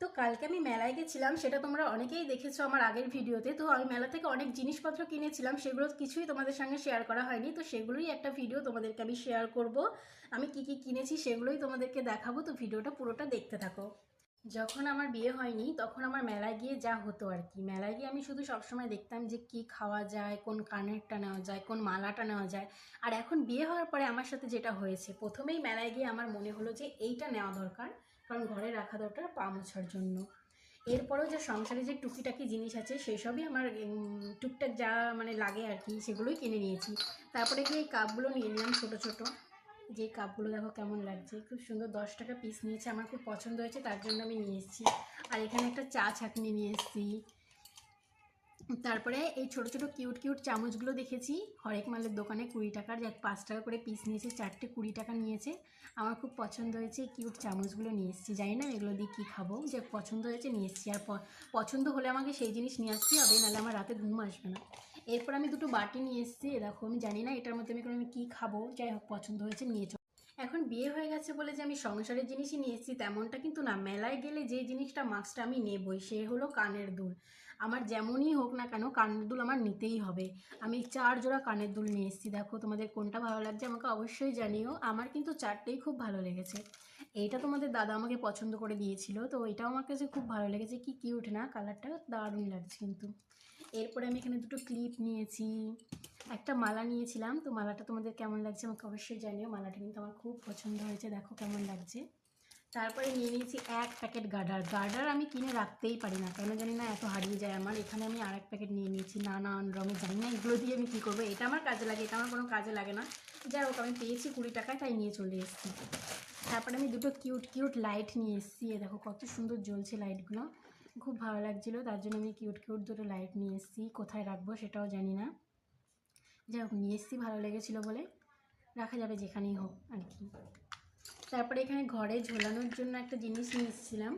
তো কালকে আমি মেলায় গেছিলাম, সেটা তোমরা অনেকেই দেখেছ আমার আগের ভিডিওতে। তো আমি মেলা থেকে অনেক জিনিসপত্র কিনেছিলাম, সেগুলো কিছুই তোমাদের সঙ্গে শেয়ার করা হয়নি। তো সেগুলোই একটা ভিডিও তোমাদেরকে আমি শেয়ার করব। আমি কি কি কিনেছি সেগুলোই তোমাদেরকে দেখাবো। তো ভিডিওটা পুরোটা দেখতে থাকো। যখন আমার বিয়ে হয়নি, তখন আমার মেলায় গিয়ে যা হতো আর কি। মেলায় গিয়ে আমি শুধু সবসময় দেখতাম যে কি খাওয়া যায়, কোন কানেরটা নেওয়া যায়, কোন মালাটা নেওয়া যায়। আর এখন বিয়ে হওয়ার পরে আমার সাথে যেটা হয়েছে, প্রথমেই মেলায় গিয়ে আমার মনে হলো যে এইটা নেওয়া দরকার, কারণ ঘরে রাখা দরকার পা মোছার জন্য। এরপরেও যে সংসারে যে টুকিটাকি জিনিস আছে, সেসবই আমার টুকটাক যা মানে লাগে আর কি, সেগুলোই কিনে নিয়েছি। তারপরে গিয়ে এই কাপগুলো নিয়ে নিলাম ছোটো ছোটো। যে কাপগুলো দেখো কেমন লাগছে। খুব সুন্দর দশ টাকা পিস নিয়েছে, আমার খুব পছন্দ হয়েছে, তার জন্য আমি নিয়ে এসেছি। আর এখানে একটা চা ছাঁকনি নিয়ে এসেছি। তারপরে এই ছোট ছোট কিউট কিউট চামচগুলো দেখেছি। হরেক মালের দোকানে কুড়ি টাকার, যাক পাঁচ টাকা করে পিস নিয়েছে, চারটে কুড়ি টাকা নিয়েছে। আমার খুব পছন্দ হয়েছে কিউট চামচগুলো নিয়ে এসেছি। জানি না এগুলো দিয়ে কী খাব যে পছন্দ হয়েছে নিয়ে এসেছি। আর পছন্দ হলে আমাকে সেই জিনিস নিয়ে আসতে হবে, নাহলে আমার রাতে ঘুম আসবে না। এরপর আমি দুটো বাটি নিয়ে এসেছি। দেখো, আমি জানি না এটার মধ্যে আমি কোনো, আমি কী খাব? যাই হোক, পছন্দ হয়েছে, নিয়ে এখন বিয়ে হয়ে গেছে বলে যে আমি সংসারের জিনিসই নিয়ে এসেছি তেমনটা কিন্তু না। মেলায় গেলে যে জিনিসটা মাস্কটা আমি নেবই, সে হলো কানের দুল। আমার যেমনই হোক না কেন, কানের দুল আমার নিতেই হবে। আমি চার জোড়া কানের দুল নিয়ে এসেছি। দেখো তোমাদের কোনটা ভালো লাগছে আমাকে অবশ্যই জানিও। আমার কিন্তু চারটেই খুব ভালো লেগেছে। এইটা তোমাদের দাদা আমাকে পছন্দ করে দিয়েছিল, তো এটাও আমার কাছে খুব ভালো লেগেছে। কি কিউট না কালারটা দারুণ লাগছে কিন্তু। এরপরে আমি এখানে দুটো ক্লিপ নিয়েছি। একটা মালা নিয়েছিলাম। তো মালাটা তোমাদের কেমন লাগছে আমাকে অবশ্যই জানিও। মালাটা কিন্তু আমার খুব পছন্দ হয়েছে। দেখো কেমন লাগছে। তারপরে নিয়ে নিয়েছি এক প্যাকেট গার্ডার গার্ডার আমি কিনে রাখতেই পারি না। কেন জানি না, এত হারিয়ে যায় আমার। এখানে আমি আর এক প্যাকেট নিয়ে নিয়েছি নানান রঙের। জানি না এগুলো দিয়ে আমি কী করব। এটা আমার কাজে লাগে, এটা আমার কোনো কাজে লাগে না। যাই হোক, আমি পেয়েছি কুড়ি টাকায়, তাই নিয়ে চলে এসেছি। তারপরে আমি দুটো কিউট কিউট লাইট নিয়ে এসেছি। এ দেখো, কত সুন্দর জ্বলছে লাইটগুলো। খুব ভালো লাগছিল। তার জন্য আমি কিউট কিউট দুটো লাইট নিয়ে এসেছি। কোথায় রাখব সেটাও জানি না। যাই হোক নিয়ে এসেছি, ভালো লেগেছিলো বলে। রাখা যাবে যেখানেই হোক আর কি। তারপরে এখানে ঘরে ঝোলানোর জন্য একটা জিনিস নিয়ে এসেছিলাম।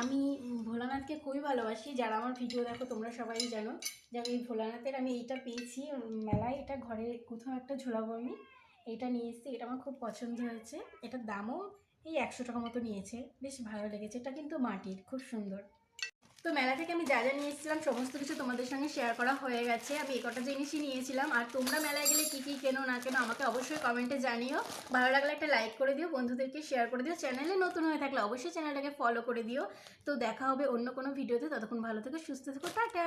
আমি ভোলানাথকে খুবই ভালোবাসি। যারা আমার ভিডিও দেখো, তোমরা সবাই জানো যে আমি ভোলানাথের, আমি এইটা পেয়েছি মেলায় এটা ঘরে কোথাও একটা ঝোলাবো আমি। এইটা নিয়ে এসেছি, এটা আমার খুব পছন্দ হয়েছে। এটার দামও এই একশো টাকা মতো নিয়েছে। বেশ ভালো লেগেছে। এটা কিন্তু মাটির, খুব সুন্দর। তো মেলা থেকে আমি যা যা নিয়েছিলাম সমস্ত কিছু তোমাদের সঙ্গে শেয়ার করা হয়ে গেছে। আমি এই কটা জিনিসই নিয়েছিলাম। আর তোমরা মেলায় গেলে কী কী কেনো, না কেনো, আমাকে অবশ্যই কমেন্টে জানিও। ভালো লাগলে একটা লাইক করে দিও, বন্ধুদেরকে শেয়ার করে দিও। চ্যানেলে নতুন হয়ে থাকলে অবশ্যই চ্যানেলটাকে ফলো করে দিও। তো দেখা হবে অন্য কোনো ভিডিওতে ততক্ষণ ভালো থেকো, সুস্থ থেকো, টাটা!